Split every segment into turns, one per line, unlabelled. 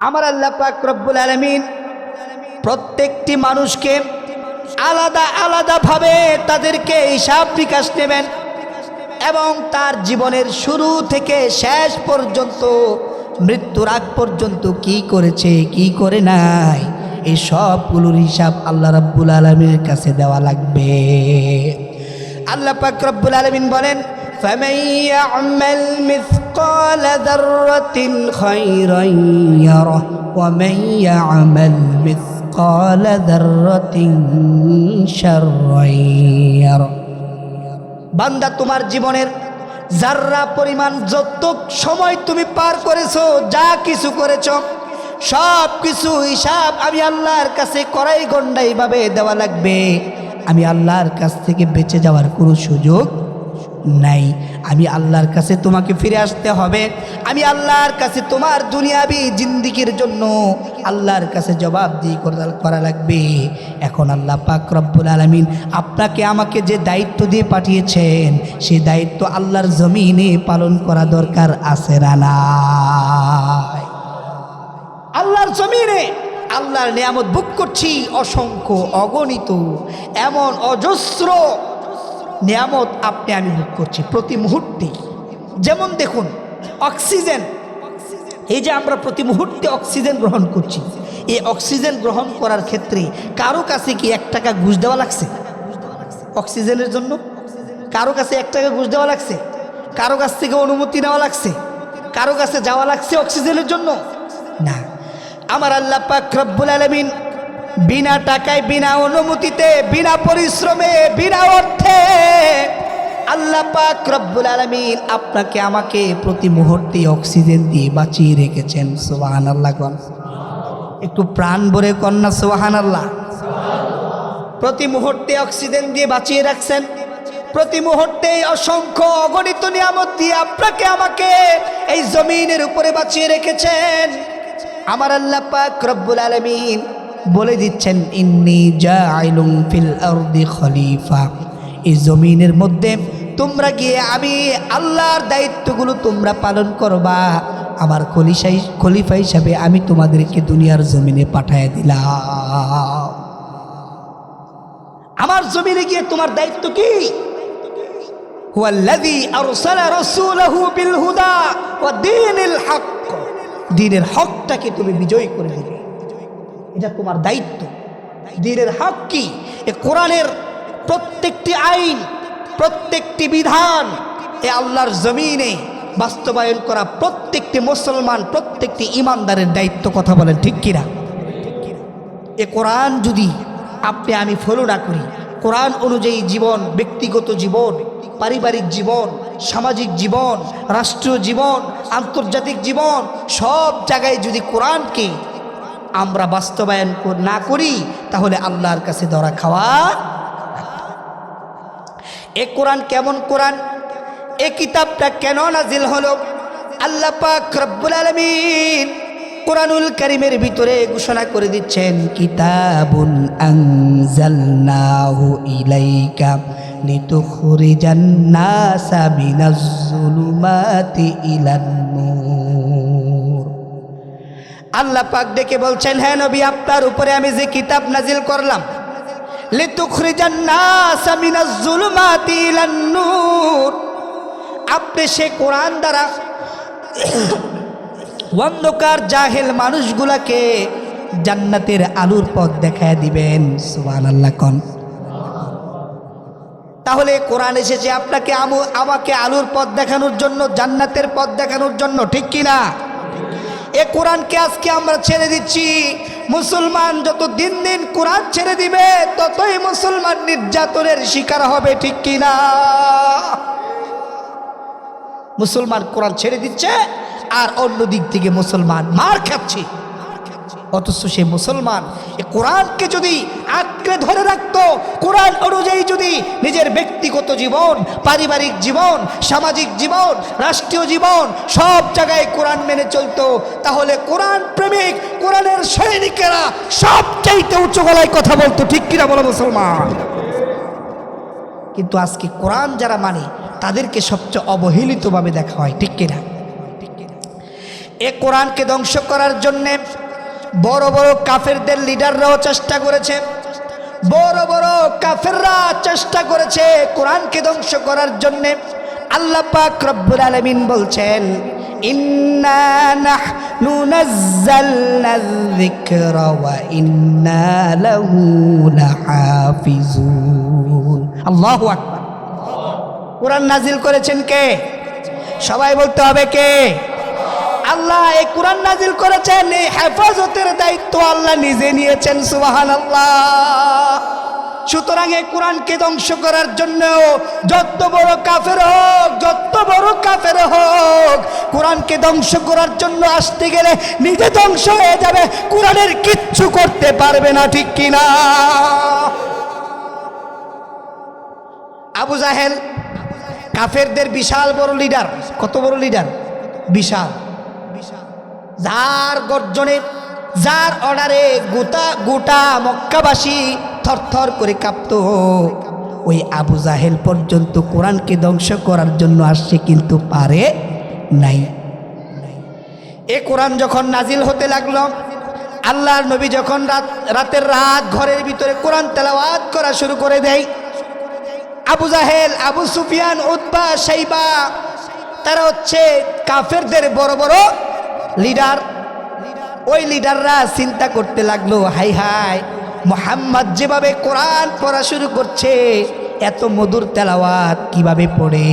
আমার আল্লাহ পাক রব্বুল আলমিন প্রত্যেকটি মানুষকে আলাদা আলাদাভাবে তাদেরকে হিসাব বিকাশ নেবেন এবং তার জীবনের শুরু থেকে শেষ পর্যন্ত, মৃত্যুর আগ পর্যন্ত কি করেছে, কি করে নাই, এই সবগুলোর হিসাব আল্লাহ রাব্বুল আলমীর কাছে দেওয়া লাগবে। আল্লাহ পাক রব্বুল আলমিন বলেন فمن يعمل مثقال ذرة خيرا يره ومن يعمل مثقال ذرة شرا يره বান্দা তোমার জীবনের যার্রা পরিমাণ যত সময় তুমি পার করেছো যা কিছু করেছো সব কিছু হিসাব আমি আল্লাহর কাছে করাই গন্ডাইভাবে দেওয়া লাগবে আমি আল্লাহর কাছ থেকে বেঁচে যাওয়ার কোনো সুযোগ নাই। আমি আল্লাহর কাছে তোমাকে ফিরে আসতে হবে। আমি আল্লাহর কাছে তোমার দুনিয়াবি জিন্দিগির জন্য আল্লাহর কাছে জবাব দিয়ে করা লাগবে। এখন আল্লাহ পাক রব্বুল আলমিন আপনাকে আমাকে যে দায়িত্ব দিয়ে পাঠিয়েছেন সেই দায়িত্ব আল্লাহর জমিনে পালন করা দরকার আছে না নাই? আল্লাহর জমিনে আল্লাহর নিয়ামত বুক করছি। অসংখ্য অগণিত, এমন অজস্র নিয়ামত আপনি আমি ভোগ করছি প্রতি মুহূর্তে যেমন দেখুন, অক্সিজেন। এই যে আমরা প্রতি মুহূর্তে অক্সিজেন গ্রহণ করছি, এই অক্সিজেন গ্রহণ করার ক্ষেত্রে কারও কাছে কি এক টাকা ঘুষ দেওয়া লাগছে? অক্সিজেনের জন্য? কারও কাছে এক টাকা ঘুষ দেওয়া লাগছে? কারও কাছ থেকে অনুমতি নেওয়া লাগছে? কারও কাছে যাওয়া লাগছে অক্সিজেনের জন্য? না। আমার আল্লাহ পাক রব্বুল আলমিন বিনা টাকায়, বিনা অনুমতিতে, বিনা পরিশ্রমে, বিনা অর্থে আল্লাহ পাক রব্বুল আলমিন আপনাকে, আমাকে প্রতি মুহূর্তে অক্সিজেন দিয়ে বাঁচিয়ে রেখেছেন। সোহান আল্লাহ কন একটু প্রাণ ভরে কন্যা সোহান আল্লাহ প্রতি মুহূর্তে অক্সিজেন দিয়ে বাঁচিয়ে রাখছেন। প্রতি মুহূর্তে অসংখ্য অগণিত নিয়ামত দিয়ে আপনাকে, আমাকে এই জমিনের উপরে বাঁচিয়ে রেখেছেন। আমার আল্লাহ পাক রব্বুল আলমিন বলে দিচ্ছেন, ইন্নি জাইলুম ফিল আরদি খলিফা। এই জমিনের মধ্যে তোমরা গিয়ে আমি আল্লাহর দায়িত্বগুলো তোমরা পালন করবা। আমার খলিফাই খলিফা হিসাবে আমি তোমাদেরকে দুনিয়ার জমিনে পাঠায় দিলাম। আমার জমিনে গিয়ে তোমার দায়িত্ব কি? দ্বীনের হকটাকে তুমি বিজয় করে দিবে এটা তোমার দায়িত্ব। দ্বীনের হক কি? এ কোরআনের প্রত্যেকটি আইন, প্রত্যেকটি বিধান, এ আল্লাহর জমিনে বাস্তবায়ন করা প্রত্যেকটি মুসলমান, প্রত্যেকটি ইমানদারের দায়িত্ব কথা বলেন ঠিক কিনা? এ কোরআন যদি আপনি, আমি ফলো না করি, কোরআন অনুযায়ী জীবন, ব্যক্তিগত জীবন, পারিবারিক জীবন, সামাজিক জীবন, রাষ্ট্রীয় জীবন, আন্তর্জাতিক জীবন, সব জায়গায় যদি কোরআনকে আমরা বাস্তবায়ন না করি, তাহলে আল্লাহর কাছে ধরা খাওয়া এ কোরআন কেমন কোরআন? এ কিতাবটা কেন নাজিল হলো? আল্লাহ পাক রব্বুল আলমিন কোরআনুল করিমের ভিতরে ঘোষণা করে দিচ্ছেন, কিতাবুন আনজালনাহু ইলাইকা লিতুখরিজান নাসা মিনাজ জুলুমাতি ইলান নূর আল্লাহ পাক ডেকে বলছেন হ্যাঁ নবী, আপনার উপরে আমি যে কিতাব নাজিল করলাম আপনি সে কোরআন দ্বারা অন্ধকার, জাহেল মানুষগুলাকে জান্নাতের আলুর পথ দেখায় দিবেন। সুবান আল্লাহ কন। তাহলে কোরআন এসেছে আপনাকে আমু- আমাকে আলুর পথ দেখানোর জন্য, জান্নাতের পথ দেখানোর জন্য, ঠিক কিনা? এ কোরআনকে আজকে আমরা ছেড়ে দিচ্ছি। মুসলমান যত দিন দিন কোরআন ছেড়ে দিবে, ততই মুসলমান নির্যাতনের শিকার হবে, ঠিক কিনা? মুসলমান কোরআন ছেড়ে দিচ্ছে, আর অন্য দিক থেকে মুসলমান মার খাচ্ছে। অথচ সে মুসলমান। এ কোরআনকে যদি আঁকড়ে ধরে রাখত, কোরআন অনুযায়ী যদি নিজের ব্যক্তিগত জীবন, পারিবারিক জীবন, সামাজিক জীবন, রাষ্ট্রীয় জীবন সব জায়গায় কোরআন মেনে চলত, তাহলে কোরআন প্রেমিক, কোরআনের সৈনিকেরা সব চাইতে উচ্চ গলায় কথা বলতো, ঠিক কিনা বলো মুসলমান? কিন্তু আজকে কোরআন যারা মানে তাদেরকে সবচেয়ে অবহেলিতভাবে দেখা হয়, ঠিক কিনা? এ কোরআনকে ধ্বংস করার জন্যে বড় বড় কাফেরদের লিডাররাও চেষ্টা করেছে। বড় বড় কাফেররা চেষ্টা করেছে কোরআনকে ধ্বংস করার জন্যে। আল্লাহ পাক রব্বুল আলামিন বলছেন আল্লাহু কোরআন নাজিল করেছেন কে? সবাই বলতে হবে কে? আল্লাহ এই কোরআন নাজিল করেছেন, এই হেফাজতের দায়িত্ব আল্লাহ নিজে নিয়েছেন সুবাহান আল্লাহ সুতরাং এই কোরআনকে ধ্বংস করার জন্য যত বড় কাফের হোক, যত বড় কাফের হোক, কোরআনকে ধ্বংস করার জন্য আসতে গেলে নিজে ধ্বংস হয়ে যাবে, কোরআনের কিচ্ছু করতে পারবে না, ঠিক কিনা আবু জাহেল, কাফেরদের বিশাল বড় লিডার কত বড় লিডার বিশাল। যার গর্জনে, যার অর্ডারে গোটা গোটা মক্কাবাসী থরথর করে কাঁপত। ওই আবু জাহেল পর্যন্ত কোরআনকে ধ্বংস করার জন্য আসছে কিন্তু পারে নাই। এ কোরআন যখন নাজিল হতে লাগল, আল্লাহর নবী যখন রাত, রাতের রাত ঘরের ভিতরে কোরআন তেলাওয়াত করা শুরু করে দেয়, আবু জাহেল, আবু সুফিয়ান উদ্বা সাইবা তারা হচ্ছে কাফেরদের বড় বড় লিডার ওই লিডাররা চিন্তা করতে লাগল, হাই হাই, মোহাম্মদ যেভাবে কোরআন পড়া শুরু করছে, এত মধুর তেলাওয়াত কীভাবে পড়ে?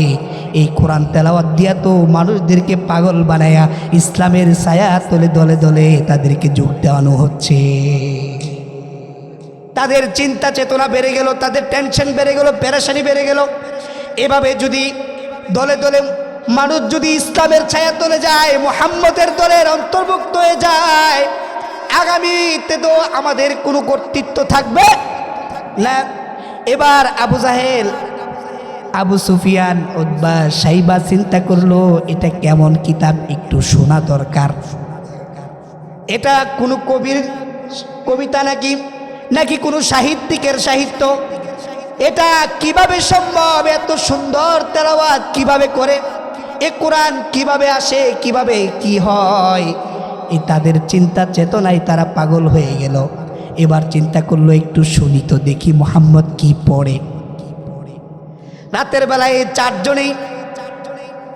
এই কোরআন তেলাওয়াত দিয়া তো মানুষদেরকে পাগল বানায়া ইসলামের ছায়া তলে দলে দলে তাদেরকে যোগ দেওয়ানো হচ্ছে। তাদের চিন্তা চেতনা বেড়ে গেল, তাদের টেনশন বেড়ে গেল, পেরেশানি বেড়ে গেল। এভাবে যদি দলে দলে মানুষ যদি ইসলামের ছায়া তলে যায়, মোহাম্মদের দলের অন্তর্ভুক্ত হয়ে যায়, আগামীতে তো আমাদের কোনো কর্তৃত্ব থাকবে? না। এবার আবু জাহেল, আবু সুফিয়ান উদ্বা সাইবা চিন্তা করল, এটা কেমন কিতাব একটু শোনা দরকার। এটা কোনো কবির কবিতা নাকি? নাকি কোনো সাহিত্যিকের সাহিত্য? এটা কীভাবে সম্ভব? এত সুন্দর তেলাওয়াত কীভাবে করে? এ কোরআন কীভাবে আসে, কীভাবে কি হয়? এ তাদের চিন্তা চেতনায় তারা পাগল হয়ে গেল। এবার চিন্তা করল, একটু শুনি তো দেখি মোহাম্মদ কি পড়ে। রাতের বেলায় এই চারজনেই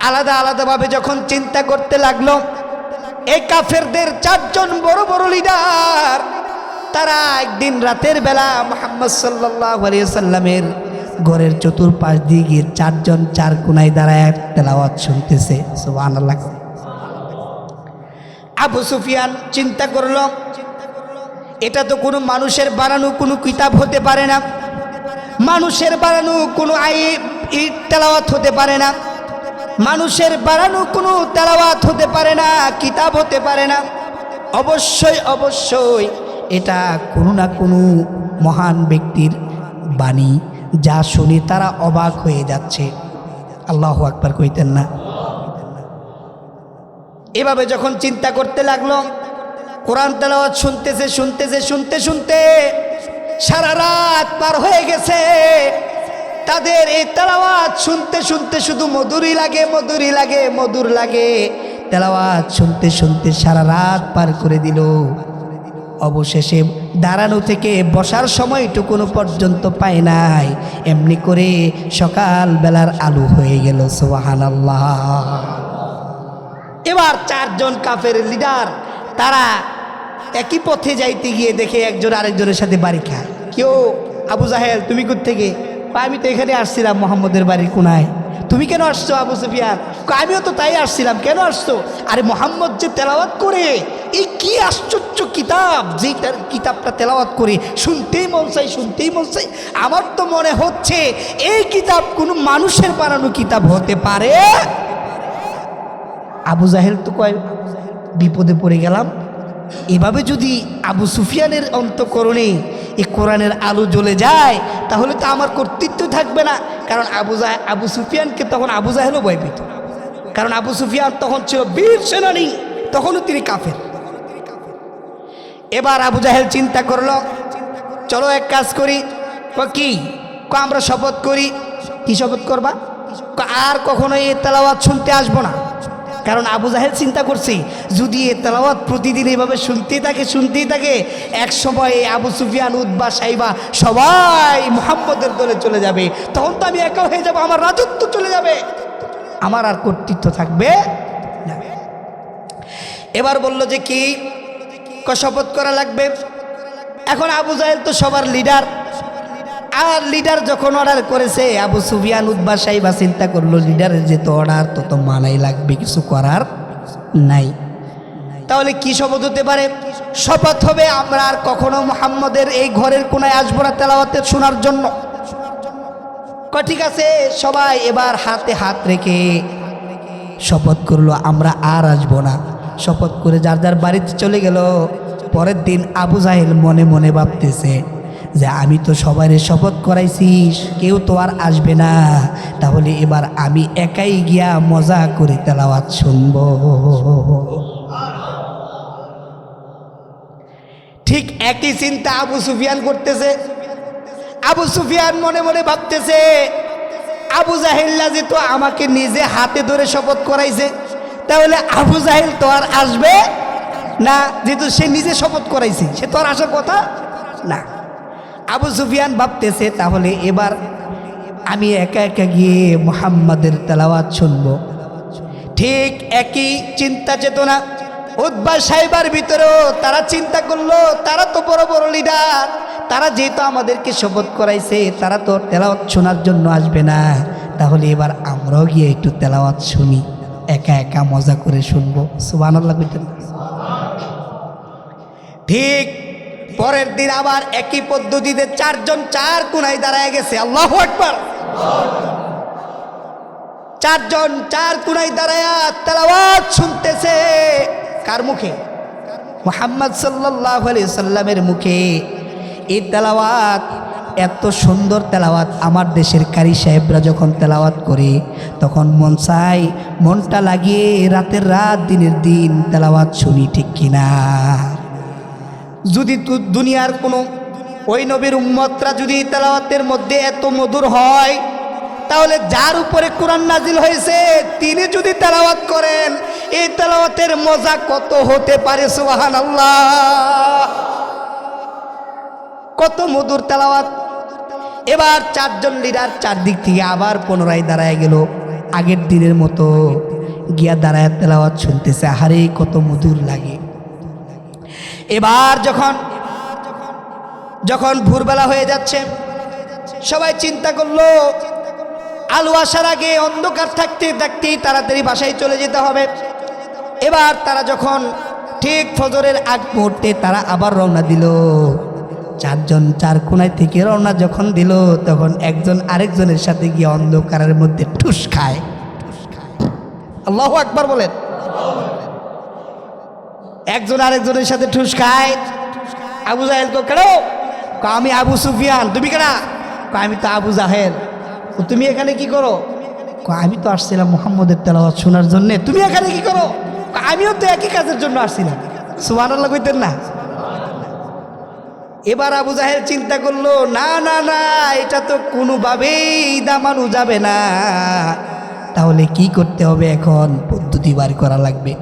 আলাদা আলাদাভাবে যখন চিন্তা করতে লাগল, এই কাফেরদের চারজন বড় বড় লিডার তারা একদিন রাতের বেলা মোহাম্মদ সাল্লাহ আলিয়া সাল্লামের ঘরের চতুর্পাশ দিয়ে গিয়ে চারজন চার কোনায় দাঁড়ায় তেলাওয়াত শুনতেছে। সুবাহ আবু সুফিয়ান চিন্তা করল, এটা তো কোনো মানুষের বানানো কোনো কিতাব হতে পারে না। মানুষের বানানো কোনো আই তেলাওয়াত হতে পারে না। মানুষের বানানো কোনো তেলাওয়াত হতে পারে না, কিতাব হতে পারে না। অবশ্যই অবশ্যই এটা কোনো না কোনো মহান ব্যক্তির বাণী। যা শুনি তারা অবাক হয়ে যাচ্ছে। আল্লাহ আকবার কইতেন না। এভাবে যখন চিন্তা করতে লাগল, কোরআন তেলাওয়াত শুনতেছে শুনতেছে, শুনতে শুনতে সারা রাত পার হয়ে গেছে। তাদের এই তেলাওয়াত শুনতে শুনতে শুধু মধুরই লাগে মধুরই লাগে, মধুর লাগে। তেলাওয়াত শুনতে শুনতে সারা রাত পার করে দিল। অবশেষে দাঁড়ানো থেকে বসার সময়টুকুনো পর্যন্ত পায় নাই। এমনি করে সকাল বেলার আলু হয়ে গেল সোহান এবার চারজন কাফের লিডার, তারা একই পথে যাইতে গিয়ে দেখে একজন আরেকজনের সাথে বাড়ি খায়। কেউ আবু জাহেল, তুমি থেকে আমি তো এখানে আসছিলাম মোহাম্মদের বাড়ির কোনায়। তুমি কেন আসছো আবু সুফিয়ান? আমিও তো তাই আসছিলাম, কেন আসছো? আরে মোহাম্মদ যে তেলাওয়াত করে এই কি আশ্চর্য কিতাব যে তার কিতাবটা তেলাওয়াত করে। শুনতেই মন চাই শুনতেই মন চাই আমার তো মনে হচ্ছে এই কিতাব কোনো মানুষের বানানো কিতাব হতে পারে। আবু জাহেল তো কয়, বিপদে পড়ে গেলাম। এভাবে যদি আবু সুফিয়ানের অন্তকরণে এই কোরআনের আলো জ্বলে যায়, তাহলে তো আমার কর্তৃত্ব থাকবে না। কারণ আবু জাহ আবু সুফিয়ানকে তখন আবু জাহেলও ভয় পেত। কারণ আবু সুফিয়ান তখন ছিল বীর সেনানী, তখনও তিনি কাফের। এবার আবু জাহেল চিন্তা করল, চলো এক কাজ করি। ক? আমরা শপথ করি। কি শপথ করবা? আর কখনো এই তেলাওয়াত শুনতে আসব না। কারণ আবু জাহেল চিন্তা করছি, যদি এ তেলাওয়াত প্রতিদিন এইভাবে শুনতেই থাকে শুনতেই থাকে, এক সময় আবু সুফিয়ান উদ্বা সাইবা সবাই মোহাম্মদের দলে চলে যাবে। তখন তো আমি একা হয়ে যাব, আমার রাজত্ব চলে যাবে। আমার আর কর্তৃত্ব থাকবে এবার বলল যে ক? শপথ করা লাগবে। এখন আবু জাহেল তো সবার লিডার আর লিডার যখন অর্ডার করেছে, আবু সুফিয়ান উদ্বা সাহিবা চিন্তা করল লিডারের যেহেতু অর্ডার তত মানাই লাগবে, কিছু করার নাই। তাহলে কি শপথ হতে পারে? শপথ হবে আমরা আর কখনো মোহাম্মদের এই ঘরের কোনায় আসব না তেলাওয়াতে শোনার জন্য। ঠিক আছে, সবাই এবার হাতে হাত রেখে শপথ করল, আমরা আর আসব না। শপথ করে যার যার বাড়িতে চলে গেল। পরের দিন আবু জাহেল মনে মনে ভাবতেছে যে আমি তো সবাই শপথ করাইছি, কেউ তো আর আসবে না। তাহলে এবার আমি একাই গিয়া মজা করে তেলাওয়াত শুনব। ঠিক একই চিন্তা আবু সুফিয়ান করতেছে। আবু সুফিয়ান মনে মনে ভাবতেছে, আবু জাহিল্লা যে তো আমাকে নিজে হাতে ধরে শপথ করাইছে। তাহলে আবু জাহিল তো আর আসবে না, যেহেতু সে নিজে শপথ করাইছে, সে তো আর আসার কথা না। আবু সুফিয়ান ভাবতেছে, তাহলে এবার আমি একা একা গিয়ে মোহাম্মদের তেলাওয়াত শুনব। ঠিক একই চিন্তা চেতনা উদ্বা সাহেবার ভিতরেও তারা চিন্তা করল, তারা তো বড় বড় লিডার তারা যেহেতু আমাদেরকে শপথ করাইছে, তারা তো তেলাওয়াত শোনার জন্য আসবে না। তাহলে এবার আমরাও গিয়ে একটু তেলাওয়াত শুনি। একা একা মজা করে শুনব। সুবান ঠিক পরের দিন আবার একই পদ্ধতিতে চারজন চার কোনায় দাঁড়ায় গেছে। আল্লাহ একবার চারজন চার কোনায় দাঁড়ায় তেলাওয়াত শুনতেছে। কার মুখে? মোহাম্মদ সাল্লাহ আলি সাল্লামের মুখে। এই তেলাওয়াত এত সুন্দর তেলাওয়াত আমার দেশের কারি সাহেবরা যখন তেলাওয়াত করে, তখন মন চাই মনটা লাগিয়ে রাতের রাত, দিনের দিন তেলাওয়াত শুনি, ঠিক কিনা? যদি দুনিয়ার কোনো ওই নবীর উম্মতরা যদি তেলাওয়াতের মধ্যে এত মধুর হয়, তাহলে যার উপরে কোরআন নাজিল হয়েছে, তিনি যদি তেলাওয়াত করেন, এই তেলাওয়াতের মজা কত হতে পারে সুবাহান আল্লাহ কত মধুর তেলাওয়াত। এবার চারজন লিডার চারদিক থেকে আবার পুনরায় দাঁড়ায় গেল। আগের দিনের মতো গিয়া দাঁড়ায় তেলাওয়াত শুনতেছে, আহারে কত মধুর লাগে। এবার যখন যখন ভোরবেলা হয়ে যাচ্ছে, সবাই চিন্তা করল, আলো আসার আগে অন্ধকার থাকতে থাকতেই তাড়াতাড়ি বাসায় চলে যেতে হবে। এবার তারা যখন ঠিক ফজরের আগ মুহূর্তে তারা আবার রওনা দিল। চারজন চার কোনায় থেকে রওনা যখন দিল তখন একজন আরেকজনের সাথে গিয়ে অন্ধকারের মধ্যে ঠুস খায়। আল্লাহ আকবার বলেন। একজন আরেকজনের সাথে ঠুস খায়। আবু জাহেল তো কেন? আমি আবু সুফিয়ান। তুমি কেনা? আমি তো আবু জাহেল। "ও, তুমি এখানে কি করো? আমি তো আসছিলাম মোহাম্মদের তেলাওয়াত শোনার জন্য। তুমি এখানে কি করো? আমিও তো একই কাজের জন্য আসছিলাম। সুবান আল্লাহ কইতেন না। এবার আবু জাহেল চিন্তা করল, না না না, এটা তো কোনোভাবেই দামানো যাবে না। তাহলে কি করতে হবে এখন? পদ্ধতি বার করা লাগবে।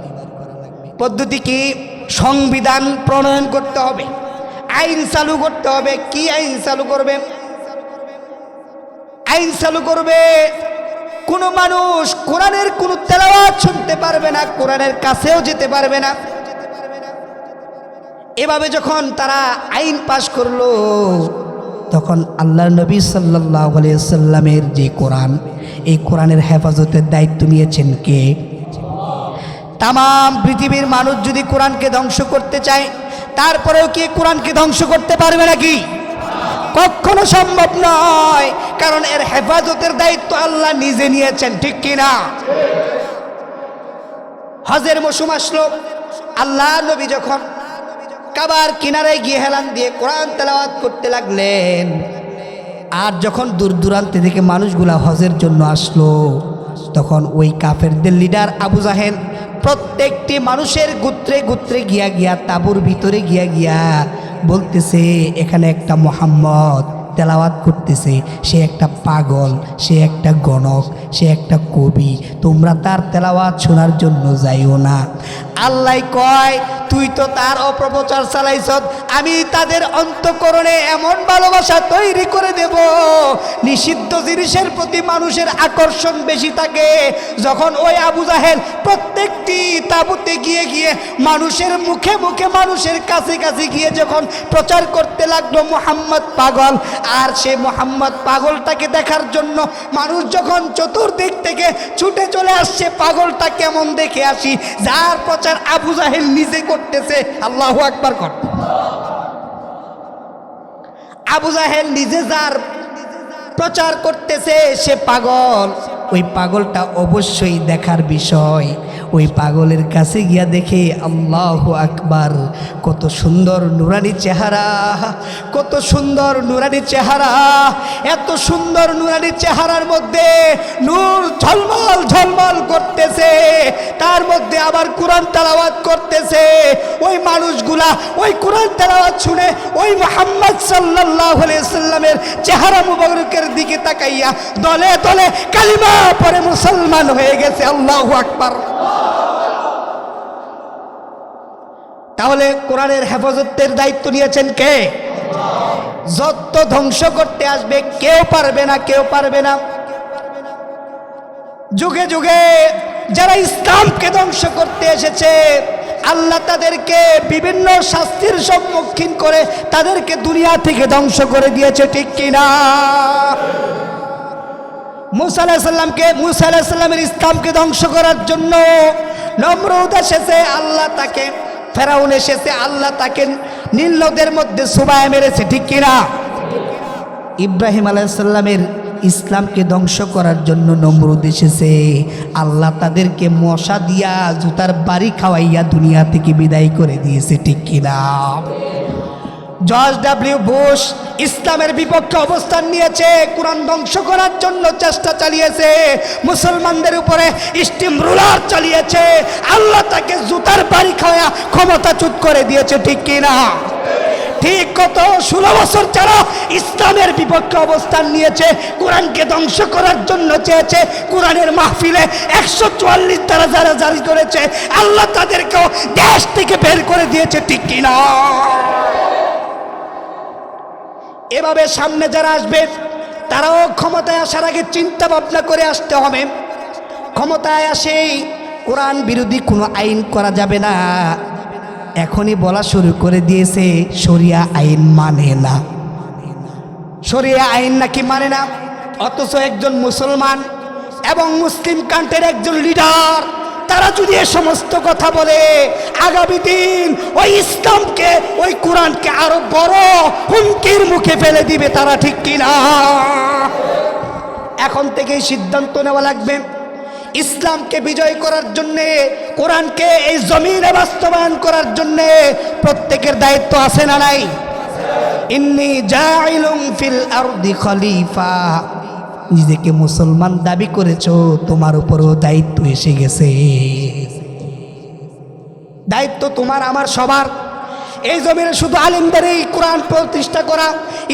পদ্ধতি কি? সংবিধান প্রণয়ন করতে হবে। আইন চালু করতে হবে। কি আইন চালু করবে? আইন চালু করবে, কোনো মানুষ কোরআনের কোনো তেলাওয়াত শুনতে পারবে না, কোরআনের কাছেও যেতে পারবে না। এভাবে যখন তারা আইন পাশ করল, তখন আল্লাহ নবী সাল্লাহ সাল্লামের যে কোরআন, এই কোরআনের হেফাজতের দায়িত্ব নিয়েছেন কে? তাম পৃথিবীর মানুষ যদি কোরআনকে ধ্বংস করতে চায়, তারপরেও কি কোরআনকে ধ্বংস করতে পারবে নাকি? কখনো সম্ভব নয়, কারণ এর হেফাজতের দায়িত্ব আল্লাহ নিজে নিয়েছেন, ঠিক কিনা? হজের মৌসুম আসলো, আল্লাহ নবী যখন কাবার কিনারে গিয়ে হেলান দিয়ে কোরআন তেলাওয়াত করতে লাগলেন। আর যখন দূর দূরান্তে থেকে মানুষগুলা হজের জন্য আসলো, তখন ওই কাফেরদের লিডার আবু জাহেল প্রত্যেকটি মানুষের গুত্রে গুত্রে গিয়া গিয়া, তাবুর ভিতরে গিয়া গিয়া বলতেছে, এখানে একটা মোহাম্মদ তেলাওয়াত করতেছে। সে একটা পাগল, সে একটা গণক। সে একটা কবি। তোমরা তার তেলাওয়াত শোনার জন্য যাইও না। আল্লাহ কয়, তুই তো তার অপপ্রচার চালাইছ আমি তাদের অন্তকরণে এমন ভালোবাসা তৈরি করে দেব। নিষিদ্ধ জিনিসের প্রতি মানুষের আকর্ষণ বেশি থাকে। যখন ওই আবু জাহেল প্রত্যেকটি তাবুতে গিয়ে গিয়ে মানুষের মুখে মুখে মানুষের কাছে কাছে গিয়ে যখন প্রচার করতে লাগল মোহাম্মদ পাগল, আর সে মোহাম্মদ পাগলটাকে দেখার জন্য মানুষ যখন চতুর্দিক থেকে ছুটে চলে আসছে। পাগলটা কেমন দেখে আসি। যার প্রচার আবু জাহেল নিজে করতেছে। আল্লাহ আকবার কর। আবু জাহেল নিজে যার প্রচার করতেছে, সে পাগল। ওই পাগলটা অবশ্যই দেখার বিষয়। ওই পাগলের কাছে গিয়া দেখে আল্লাহ আকবার, কত সুন্দর নুরানি চেহারা, কত সুন্দর নুরানি চেহারা, এত সুন্দর নুরানি চেহারার মধ্যে নূর ঝলমল ঝলমল করতেছে। তার মধ্যে আবার কোরআন তালাওয়াত করতেছে। ওই মানুষগুলা ওই কোরআন তালাওয়াত শুনে ওই মোহাম্মদ সাল্লাহ সাল্লামের চেহারা মুবারকের দিকে তাকাইয়া দলে দলে কালিমা পরে মুসলমান হয়ে গেছে, আল্লাহ আকবার। তাহলে কোরআনের হেফাজতের দায়িত্ব নিয়েছেন কে? যত ধ্বংস করতে আসবে, কেউ পারবে না, কেউ পারবে না। যুগে যুগে যারা ইসলামকে ধ্বংস করতে এসেছে, আল্লাহ তাদেরকে বিভিন্ন শাস্তির সম্মুখীন করে তাদেরকে দুনিয়া থেকে ধ্বংস করে দিয়েছে, ঠিক কিনা? মুসা আলাহিসাল্লামকে মুসা আলাহিসাল্লামের ইসলামকে ধ্বংস করার জন্য নমরুদ এসেছে, আল্লাহ তাকে, ফেরাউন এসেছে, আল্লাহ তাকে নীল মধ্যে সুবায় মেরেছে, ঠিক কিনা? ইব্রাহিম আলাইসাল্লামের ইসলামকে ধ্বংস করার জন্য নমরুদ এসেছে, আল্লাহ তাদেরকে মশা দিয়া জুতার বাড়ি খাওয়াইয়া দুনিয়া থেকে বিদায় করে দিয়েছে, ঠিক কিনা? জর্জ ডাব্লিউ বুশ ইসলামের বিপক্ষে অবস্থান নিয়েছে। কোরআন ধ্বংস করার জন্য চেষ্টা চালিয়েছে। মুসলমানদের উপরে স্টিম রুলার চালিয়েছে। আল্লাহ তাকে জুতার বাড়ি খাওয়া ক্ষমতাচ্যুত করে দিয়েছে, ঠিক কিনা? ঠিক কত? ষোলো বছর যারা ইসলামের বিপক্ষে অবস্থান নিয়েছে, কোরআনকে ধ্বংস করার জন্য চেয়েছে, কোরআনের মাহফিলে একশো চুয়াল্লিশ তারা যারা জারি করেছে, আল্লাহ তাদেরকেও দেশ থেকে বের করে দিয়েছে, ঠিক কিনা? এভাবে সামনে যারা আসবে, তারাও ক্ষমতায় আসার আগে চিন্তা ভাবনা করে আসতে হবে। ক্ষমতায় আসেই কোরআন বিরোধী কোনো আইন করা যাবে না। এখনই বলা শুরু করে দিয়েছে, শরিয়া আইন মানে না। শরিয়া আইন নাকি মানে না? অথচ একজন মুসলমান এবং মুসলিম কান্ট্রির একজন লিডার তারা যদি এ সমস্ত কথা বলে, আগামী দিন ওই ইসলামকে, ওই কোরআনকে আরও বড় হুমকির মুখে ফেলে দিবে তারা ঠিক কিনা? এখন থেকেই সিদ্ধান্ত নেওয়া লাগবে। ইসলামকে বিজয় করার জন্যে, কোরআনকে এই জমিনে বাস্তবায়ন করার জন্যে প্রত্যেকের দায়িত্ব আছে না নাই? ইন্নি জাইলুম ফিল আরদি খলিফা। নিজেকে মুসলমান দাবি করেছ, তোমার উপরও দায়িত্ব এসে গেছে। দায়িত্ব তোমার, আমার সবার। এই জমিনে শুধু আলেমদের এই কোরআন প্রতিষ্ঠা করা,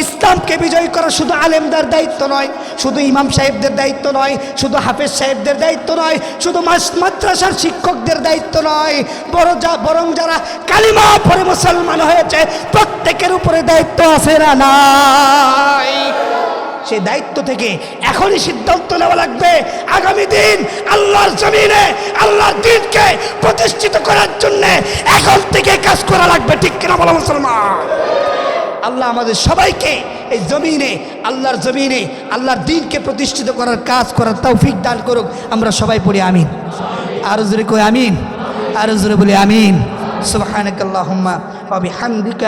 ইসলামকে বিজয় করা শুধু আলেমদের দায়িত্ব নয়, শুধু ইমাম সাহেবদের দায়িত্ব নয়, শুধু হাফেজ সাহেবদের দায়িত্ব নয়, শুধু মাদ্রাসার শিক্ষকদের দায়িত্ব নয়, বড় যা, বরং যারা কালিমা পরে মুসলমান হয়েছে, প্রত্যেকের উপরে দায়িত্ব আছে না নাই? সেই দায়িত্ব থেকে এখনই সিদ্ধান্ত নেওয়া লাগবে। আগামী দিন আল্লাহর জমিনে, আল্লাহর দিনকে প্রতিষ্ঠিত করার জন্যে এখন থেকে কাজ করা লাগবে, ঠিক কিনা বলো মুসলমান? আল্লাহ আমাদের সবাইকে এই জমিনে, আল্লাহর জমিনে, আল্লাহর দিনকে প্রতিষ্ঠিত করার কাজ করার তৌফিক দান করুক। আমরা সবাই পড়ি আমিন। আরও জোরে কই আমিন? আরও জোরে বলি আমিন। সুবাহ وبحمدك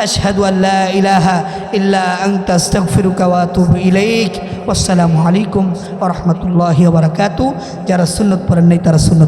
أشهد أن لا إله إلا أنت أستغفرك وأتوب إليك والسلام عليكم ورحمة الله وبركاته جرى السنة برنيت رسول